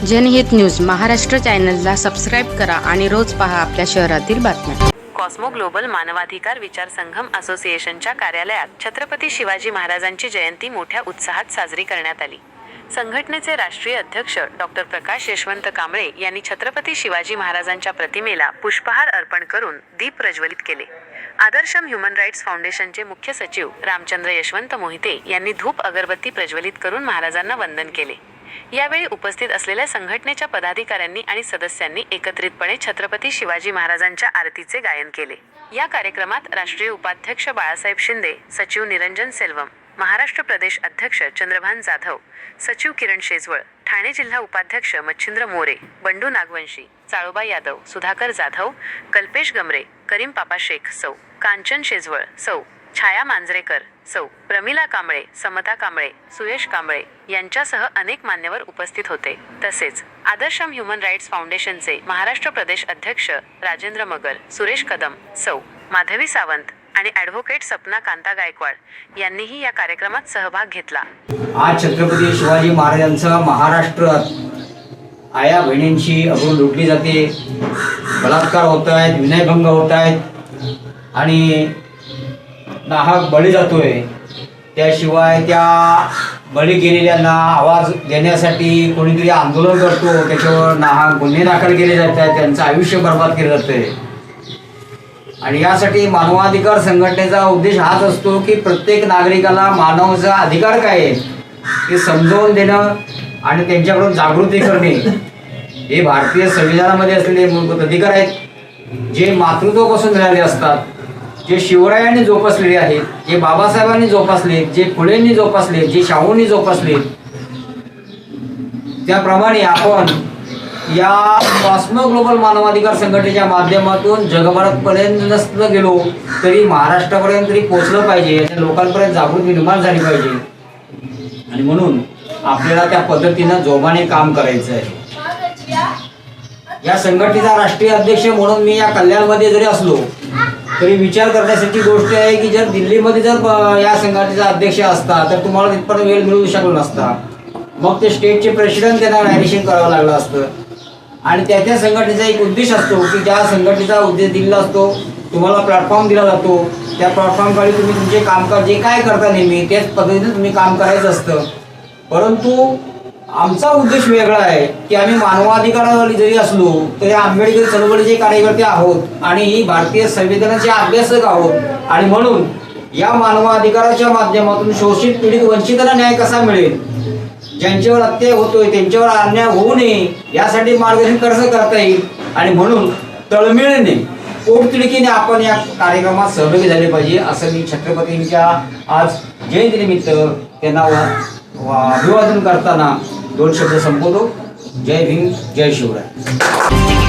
जनहित न्यूज महाराष्ट्र चॅनलला सबस्क्राईब करा आणि रोज पहा आपल्या शहरातील बातम्या. कॉस्मो ग्लोबल मानवाधिकार विचार संघम असोसिएशनच्या कार्यालयात छत्रपती शिवाजी महाराजांची जयंती मोठ्या उत्साहात साजरी करण्यात आली. संघटनेचे राष्ट्रीय अध्यक्ष डॉक्टर प्रकाश यशवंत कांबळे यांनी छत्रपती शिवाजी महाराजांच्या प्रतिमेला पुष्पहार अर्पण करून दीप प्रज्वलित केले. आदर्शम ह्युमन राईट्स फाउंडेशनचे मुख्य सचिव रामचंद्र यशवंत मोहिते यांनी धूप अगरबत्ती प्रज्वलित करून महाराजांना वंदन केले. यावेळी उपस्थित असलेल्या संघटनेच्या पदाधिकाऱ्यांनी आणि सदस्यांनी एकत्रितपणे छत्रपती शिवाजी महाराजांच्या आरतीचे गायन केले. या कार्यक्रमात राष्ट्रीय उपाध्यक्ष बाळासाहेब शिंदे सचिव निरंजन सेल्वम महाराष्ट्र प्रदेश अध्यक्ष चंद्रभान जाधव सचिव किरण शेजवळ ठाणे जिल्हा उपाध्यक्ष मच्छिंद्र मोरे बंडू नागवंशी चाळोबा यादव सुधाकर जाधव कल्पेश गमरे करीम पापा शेख सौ कांचन शेजवळ सौ छाया मांजरेकर सौ प्रमिला कांबळे समता कांबळे सुयश कांबळे यांच्यासह अनेक मान्यवर उपस्थित होते. तसेच आदर्शम ह्युमन राईट्स फाउंडेशनचे महाराष्ट्र प्रदेश अध्यक्ष राजेंद्र मगर सुरेश कदम सौ माधवी सावंत आणि ॲडव्होकेट सपना कांता गायकवाड यांनीही या कार्यक्रमात सहभाग घेतला. आज छत्रपती शिवाजी महाराजांचा महाराष्ट्रात आया बहिणींची अगोदर लुटली जाते. बलात्कार होत आहेत विनयभंग होत आहेत आणि नाहक बळी जातोय. त्याशिवाय त्या बळी गेलेल्यांना आवाज देण्यासाठी कोणीतरी आंदोलन करतो. त्याच्यावर नाहक गुन्हे दाखल केले जात आहेत. त्यांचं आयुष्य बर्बाद केलं जातंय. आणि यासाठी मानवाधिकार संघटनेचा उद्देश हाच असतो की प्रत्येक नागरिकाला मानवाचा अधिकार काय आहे हे समजवून देणं आणि त्यांच्याकडून जागृती करणे. हे भारतीय संविधानामध्ये असलेले मूलभूत अधिकार आहेत. जे मातृत्वापासून मिळाले असतात. जे शिवरायांनी जोपासलेले आहेत जे बाबासाहेबांनी जोपासले जे फुलेंनी जोपासले जे शाहूंनी जोपासले त्याप्रमाणे आपण या कॉस्मो ग्लोबल मानवाधिकार संघटनेच्या माध्यमातून जगभरापर्यंत नसलं गेलो तरी महाराष्ट्रापर्यंत तरी पोचलं पाहिजे याच्या लोकांपर्यंत जागृती निर्माण झाली पाहिजे. आणि म्हणून आपल्याला त्या पद्धतीनं जोमाने काम करायचं आहे. या संघटनेचा राष्ट्रीय अध्यक्ष म्हणून मी या कल्याणमध्ये जरी असलो तरी विचार करण्यासारखी गोष्ट आहे की जर दिल्लीमध्ये जर या संघटनेचा अध्यक्ष असता तर तुम्हाला तिथपर्यंत वेळ मिळू शकलो नसता. मग ते स्टेटचे प्रेसिडेंट त्यांना मॅनेजिंग करावं लागलं असतं. आणि त्या त्या संघटनेचा एक उद्देश असतो की ज्या संघटनेचा उद्देश दिलेला असतो तुम्हाला प्लॅटफॉर्म दिला जातो. त्या प्लॅटफॉर्मखाली तुम्ही तुमचे कामकाज जे काय करता नेहमी त्याच पद्धतीने तुम्ही काम करायचं असतं. परंतु आमचा उद्देश वेगळा आहे की आम्ही मानवाधिकारावर जरी असलो तरी आंबेडकर चळवळीचे कार्यकर्ते आहोत आणि ही भारतीय संविधानाचे अभ्यासक आहोत. आणि म्हणून या मानवाधिकाराच्या माध्यमातून शोषित पीडित वंचितांना न्याय कसा मिळेल? ज्यांच्यावर अत्याय होतोय त्यांच्यावर अन्याय होऊ नये यासाठी मार्गदर्शन कसं करता येईल? आणि म्हणून तळमेळीने पोटतिडकीने आपण या कार्यक्रमात सहभागी झाले पाहिजे असं मी छत्रपतींच्या आज जयंतीनिमित्त त्यांना अभिवादन करताना दोन शब्द संपवतो. जय भीम जय शिवराय.